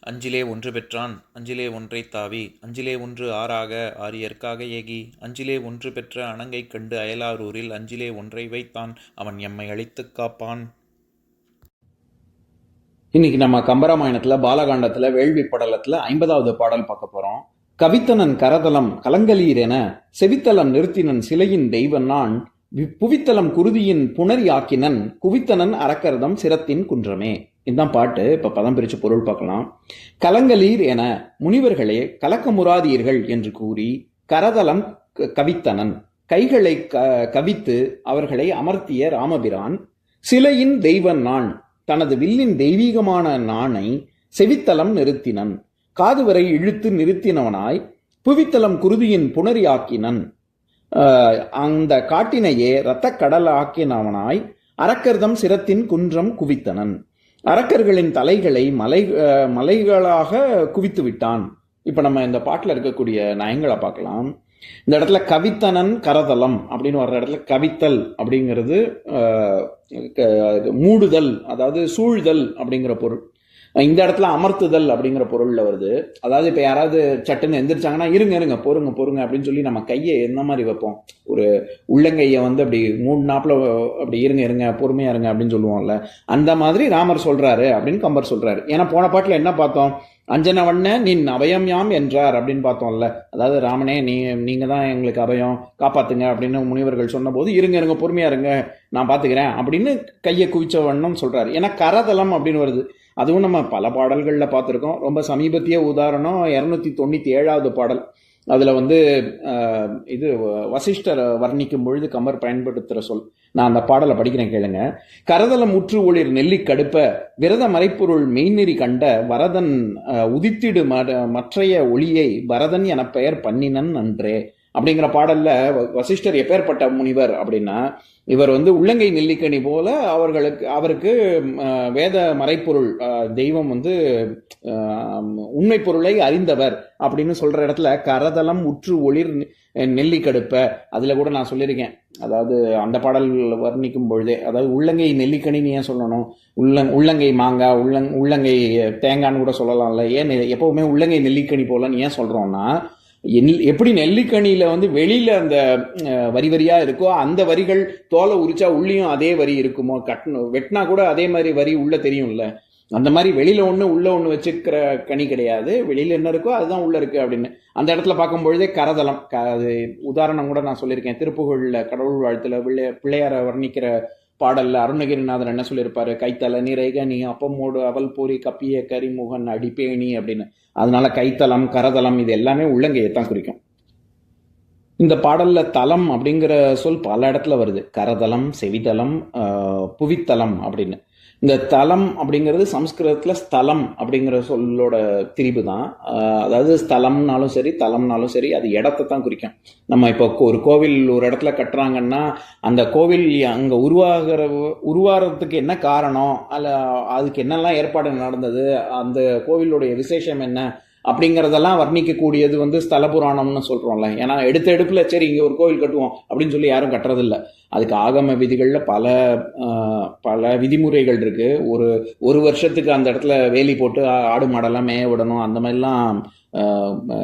அஞ்சிலே ஒன்று பெற்றான் அஞ்சிலே ஒன்றை தாவி அஞ்சிலே ஒன்று ஆறாக ஆரியற்காக ஏகி அஞ்சிலே ஒன்று பெற்ற அணங்கை கண்டு அயலாரூரில் அஞ்சிலே ஒன்றை வைத்தான் அவன் எம்மை அழித்துக் காப்பான். இன்னைக்கு நம்ம கம்பராமாயணத்தில் பாலகாண்டத்துல வேள்வி படலத்துல ஐம்பதாவது பாடல் பார்க்க போறோம். கவித்தனன் கரதலம் கலங்கலீர் என செவித்தலம் நிறுத்தினன் சிலையின் தெய்வனான் வி- புவித்தலம் குருதியின் புணரி ஆக்கினன் குவித்தனன் அறக்கரதம் சிரத்தின் குன்றமே. இதுதான் பாட்டு. இப்போ பதம் பிரித்து பொருள் பார்க்கலாம். கலங்கலீர் என முனிவர்களே கலக்கமுறாதீர்கள் என்று கூறி கரதலம் க- கவித்தனன். கைகளை க- கவித்து அவர்களை அமர்த்திய ராமபிரான் சிலையின் தெய்வ நான். தனது வில்லின் தெய்வீகமான நாணை செவித்தலம் நிறுத்தினன். காதுவரை இழுத்து நிறுத்தினவனாய் புவித்தலம் குருதியின் புணரியாக்கினன் அந்த காட்டினையே இரத்தக் கடல் ஆக்கினவனாய் அரக்கர்தம் சிரத்தின் குன்றம் குவித்தனன். அரக்கர்களின் தலைகளை மலை மலைகளாக குவித்து விட்டான். இப்ப நம்ம இந்த பாட்டில் இருக்கக்கூடிய நயங்களை பார்க்கலாம். இந்த இடத்துல கவித்தனன் கரதலம் அப்படின்னு வர்ற இடத்துல கவித்தல் அப்படிங்கிறது க- மூடுதல் அதாவது சூழ்தல் அப்படிங்கிற பொருள். இந்த இடத்துல அமர்த்துதல் அப்படிங்கிற பொருளில் வருது. அதாவது இப்போ யாராவது சட்டுன்னு எந்திரிச்சாங்கன்னா இருங்க இருங்க பொறுங்க பொறுங்க அப்படின்னு சொல்லி நம்ம கையை எந்த மாதிரி வைப்போம்? ஒரு உள்ளங்கையை வந்து அப்படி மூணு நாப்பில் அப்படி இருங்க இருங்க பொறுமையா இருங்க அப்படின்னு சொல்லுவோம்ல. அந்த மாதிரி ராமர் சொல்கிறாரு அப்படின்னு கம்பர் சொல்கிறாரு ஏன்னா போன பாட்டில் என்ன பார்த்தோம்? அஞ்சனவண்ண நின் அபயம் யாம் என்றார் அப்படின்னு பார்த்தோம்ல. அதாவது ராமனே நீ நீங்கள் தான் எங்களுக்கு அபயம் காப்பாத்துங்க அப்படின்னு முனிவர்கள் சொன்னபோது இருங்க இருங்க பொறுமையா இருங்க நான் பார்த்துக்கிறேன் அப்படின்னு கையை குவிச்ச வண்ணம் சொல்கிறாரு ஏன்னா கரதலம் அப்படின்னு வருது. அதுவும் நம்ம பல பாடல்களில் பார்த்துருக்கோம். ரொம்ப சமீபத்திய உதாரணம் இரநூத்தி தொண்ணூற்றி ஏழாவது பாடல். அதில் வந்து இது வ- வசிஷ்டர் வர்ணிக்கும் பொழுது கமர் பயன்படுத்துகிற சொல். நான் அந்த பாடலை படிக்கிறேன் கேளுங்க. கரதலம் முற்று ஒளிர் நெல்லி கடுப்ப விரத மறைப்பொருள் மெய்நெறி கண்ட வரதன் உதித்திடு மற்றைய ஒளியை வரதன் என பெயர் பண்ணினன் அன்றே அப்படிங்கிற பாடல்ல வ- வசிஷ்டர் எப்பேற்பட்ட முனிவர் அப்படின்னா இவர் வந்து உள்ளங்கை நெல்லிக்கனி போல அவர்களுக்கு அவருக்கு வேத மறைப்பொருள் தெய்வம் வந்து உண்மை பொருளை அறிந்தவர் அப்படின்னு சொல்ற இடத்துல கரதலம் உற்று ஒளிர் நெல்லிக்கடுப்ப அதுல கூட நான் சொல்லியிருக்கேன். அதாவது அந்த பாடல் வர்ணிக்கும் பொழுதே அதாவது உள்ளங்கை நெல்லிக்கனின்னு ஏன் சொல்லணும்? உள்ளங் உள்ளங்கை மாங்காய் உள்ளங் உள்ளங்கை தேங்கான்னு கூட சொல்லலாம்ல. ஏன் எப்போவுமே எப்பவுமே உள்ளங்கை நெல்லிக்கனி போலன்னு ஏன் சொல்றோம்னா எல்- எப்படி நெல்லிக்கனியில் வந்து வெளியில் அந்த வரி வரியாக இருக்கோ அந்த வரிகள் தோலை உரிச்சா உள்ளேயும் அதே வரி இருக்குமோ கட்டணும். வெட்டினா கூட அதே மாதிரி வரி உள்ளே தெரியும்ல. அந்த மாதிரி வெளியில் ஒன்று உள்ளே ஒன்று வச்சுக்கிற கனி கிடையாது. வெளியில் என்ன இருக்கோ அதுதான் உள்ளே இருக்குது அப்படின்னு. அந்த இடத்துல பார்க்கும் பொழுதே க அது உதாரணம் கூட நான் சொல்லியிருக்கேன். திருப்புகழில் கடவுள் வாழ்த்துல பிள்ளை பிள்ளையாரை வர்ணிக்கிற பாடல்ல அருணகிரிநாதர் என்ன சொல்லியிருப்பாரு? கைத்தல நிறைக நீ அப்பமோடு அவல் பூரி கப்பிய கரிமுகன் அடிப்பேணி அப்படின்னு. அதனால கைத்தலம் கரதலம் இது எல்லாமே உள்ளங்கையை தான் குறிக்கும். இந்த பாடல்ல தலம் அப்படிங்கிற சொல் பல இடத்துல வருது. கரதலம் செவிதலம் புவித்தலம் அப்படின்னு. இந்த தலம் அப்படிங்கிறது சம்ஸ்கிருதத்தில் ஸ்தலம் அப்படிங்கிற சொல்லோட திரிபு தான் அதாவது ஸ்தலம்னாலும் சரி தலம்னாலும் சரி அது இடத்தை தான் குறிக்கும். நம்ம இப்போ ஒரு கோவில் ஒரு இடத்துல கட்டுறாங்கன்னா அந்த கோவில் அங்கே உருவாகிற உருவாகிறதுக்கு என்ன காரணம்? அல்ல அதுக்கு என்னெல்லாம் ஏற்பாடு நடந்தது? அந்த கோவிலுடைய விசேஷம் என்ன? அப்படிங்கிறதெல்லாம் வர்ணிக்கக்கூடியது வந்து ஸ்தல புராணம்னு சொல்கிறோம்ல ஏன்னா எடுத்த எடுப்பில் சரி இங்கே ஒரு கோவில் கட்டுவோம் அப்படின்னு சொல்லி யாரும் கட்டுறதில்ல. அதுக்கு ஆகம விதிகளில் பல பல விதிமுறைகள் இருக்குது ஒரு ஒரு வருஷத்துக்கு அந்த இடத்துல வேலி போட்டு ஆடு மாடெல்லாம் மேய விடணும். அந்த மாதிரிலாம்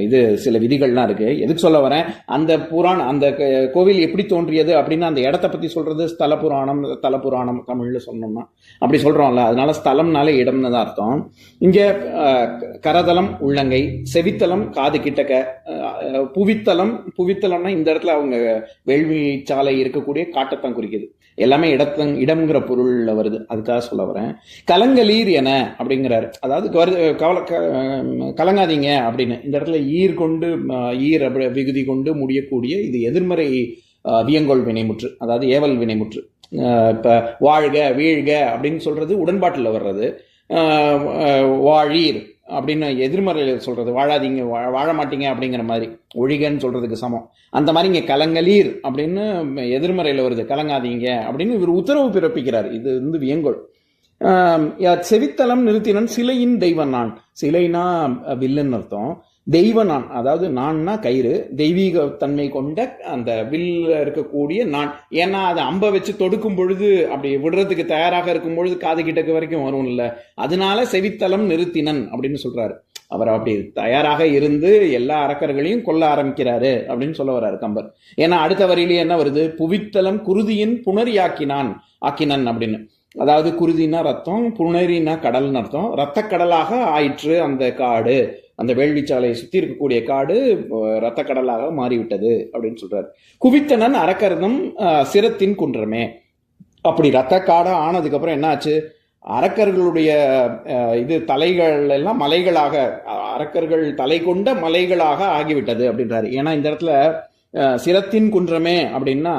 இது சில விதிகள்லாம் இருக்கு. எதுக்கு சொல்ல வரேன்? அந்த புராணம் அந்த கோவில் எப்படி தோன்றியது அப்படின்னு அந்த இடத்த பத்தி சொல்றது ஸ்தல புராணம் தல புராணம் தமிழ்ல சொன்னோம்னா. அப்படி சொல்றோம்ல அதனால ஸ்தலம்னாலே இடம்னு தான் அர்த்தம். இங்க கரதலம் உள்ளங்கை செவித்தலம் காது கிட்டக்க புவித்தலம் புவித்தலம்னா இந்த இடத்துல அவங்க வேள்வி சாலை இருக்கக்கூடிய காட்டத்தான் குறிக்குது. எல்லாமே இடத்தங் இடம்ங்கிற பொருள்ல வருது. அதுக்காக சொல்ல வரேன். கலங்கலீர் என அப்படிங்கிறாரு. அதாவது கவலை கவல க- கலங்காதீங்க அப்படின்னு. இந்த இடத்துல ஈர் கொண்டு ஈர் அப்படி விகுதி கொண்டு முடியக்கூடிய இது எதிர்மறை ஆஹ், வியங்கோள் வினைமுற்று. அதாவது ஏவல் வினைமுற்று. இப்போ வாழ்க வீழ்க அப்படின்னு சொல்கிறது உடன்பாட்டில் வர்றது. வாழீர் அப்படின்னு எதிர்மறையில் சொல்கிறது வாழாதீங்க வா- வாழ மாட்டீங்க அப்படிங்கிற மாதிரி. ஒழிகன்னு சொல்கிறதுக்கு சமம். அந்த மாதிரி இங்கே கலங்கலீர் அப்படின்னு எதிர்மறையில் வருது. கலங்காதீங்க அப்படின்னு இவர் உத்தரவு பிறப்பிக்கிறார். இது வந்து வியங்கோள். செவித்தலம் நிறுத்தினன் சிலையின் தெய்வன் நான் சிலைனா வில்லன் வில்லுன்னு அர்த்தம். தெய்வ நான் அதாவது நான்னா கயிறு தெய்வீக தன்மை கொண்ட அந்த வில்ல இருக்கக்கூடிய நான். ஏன்னா அதை அம்பை வச்சு தொடுக்கும் பொழுது அப்படி விடுறதுக்கு தயாராக இருக்கும் பொழுது காது கிட்டக்கு வரைக்கும் வரும் இல்லை அதனால செவித்தலம் நிறுத்தினன் அப்படின்னு சொல்றாரு. அவர் அப்படி தயாராக இருந்து எல்லா அரக்கர்களையும் கொல்ல ஆரம்பிக்கிறாரு அப்படின்னு சொல்ல வர்றாரு கம்பர். ஏன்னா அடுத்த வரியிலேயே என்ன வருது? புவித்தலம் குருதியின் புணரியாக்கினான் ஆக்கினன் அப்படின்னு. அதாவது குருதினா ரத்தம் புனரினா கடல்னு அர்த்தம். ரத்த கடலாக ஆயிற்று அந்த காடு. அந்த வேள்விச்சாலையை சுத்தி இருக்கக்கூடிய காடு அஹ், ரத்த கடலாக மாறிவிட்டது அப்படின்னு சொல்றாரு. குவித்தனன் அரக்கரதம் சிரத்தின் குன்றமே. அப்படி ரத்த காடா ஆனதுக்கு அப்புறம் அரக்கர்களுடைய இது தலைகள் எல்லாம் மலைகளாக அரக்கர்கள் தலை கொண்ட மலைகளாக ஆகிவிட்டது அப்படின்றாரு. ஏன்னா இந்த இடத்துல சிரத்தின் குன்றமே அப்படின்னா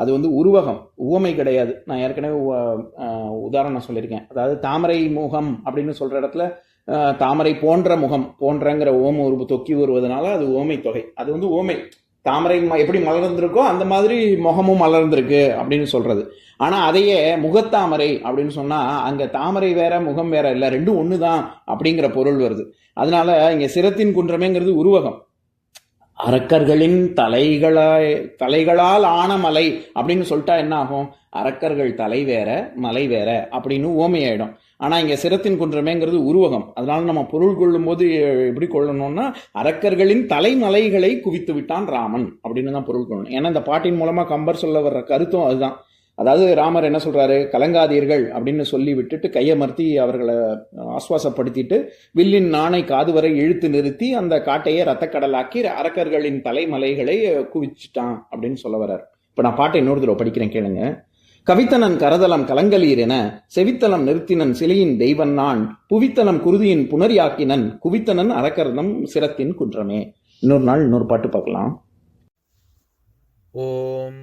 அது வந்து உருவகம். உவமை கிடையாது. நான் ஏற்கனவே உதாரணம் சொல்லியிருக்கேன். அதாவது தாமரை முகம் அப்படின்னு சொல்கிற இடத்துல தாமரை போன்ற முகம் போன்றங்கிற ஓம உருவு தொக்கி வருவதனால அது ஓமை தொகை. அது வந்து ஓமை தாமரை எப்படி மலர்ந்திருக்கோ அந்த மாதிரி முகமும் மலர்ந்திருக்கு அப்படின்னு சொல்கிறது ஆனால் அதையே முகத்தாமரை அப்படின்னு சொன்னால் அங்கே தாமரை வேற முகம் வேற இல்லை ரெண்டும் ஒன்று தான் அப்படிங்கிற பொருள் வருது. அதனால இங்கே சிரத்தின் குன்றமேங்கிறது உருவகம். அரக்கர்களின் தலைகளாய் தலைகளால் ஆன மலை அப்படின்னு சொல்லிட்டா என்ன ஆகும்? அரக்கர்கள் தலை வேற மலை வேற அப்படின்னு ஓமையாயிடும். ஆனால் இங்கே சிரத்தின் குன்றமேங்கிறது உருவகம். அதனால நம்ம பொருள் கொள்ளும் போது எப்படி கொள்ளணும்னா அரக்கர்களின் தலைமலைகளை குவித்து விட்டான் ராமன் அப்படின்னு தான் பொருள் கொள்ளணும். ஏன்னா இந்த பாட்டின் மூலமாக கம்பர் சொல்ல வர்ற கருத்தும் அதுதான். அதாவது ராமர் என்ன சொல்றாரு? கலங்காதீர்கள் அப்படின்னு சொல்லி விட்டுட்டு கையமர்த்தி அவர்களை ஆஸ்வாசப்படுத்திட்டு வில்லின் நாணை காது வரை இழுத்து நிறுத்தி அந்த காட்டையே ரத்தக்கடலாக்கி அரக்கர்களின் தலைமலைகளை குவிச்சிட்டான் அப்படின்னு சொல்ல வர்றார். இப்ப நான் பாட்டை இன்னொரு தடவை படிக்கிறேன் கேளுங்க. கவித்தனன் கரதலம் கலங்கலீர் என செவித்தலம் நிறுத்தினன் சிலையின் தெய்வன் நான் புவித்தலம் குருதியின் புனரியாக்கினன் குவித்தனன் அரக்கர்தம் சிரத்தின் குன்றமே. இன்னொரு நாள் இன்னொரு பாட்டு பார்க்கலாம். ஓம்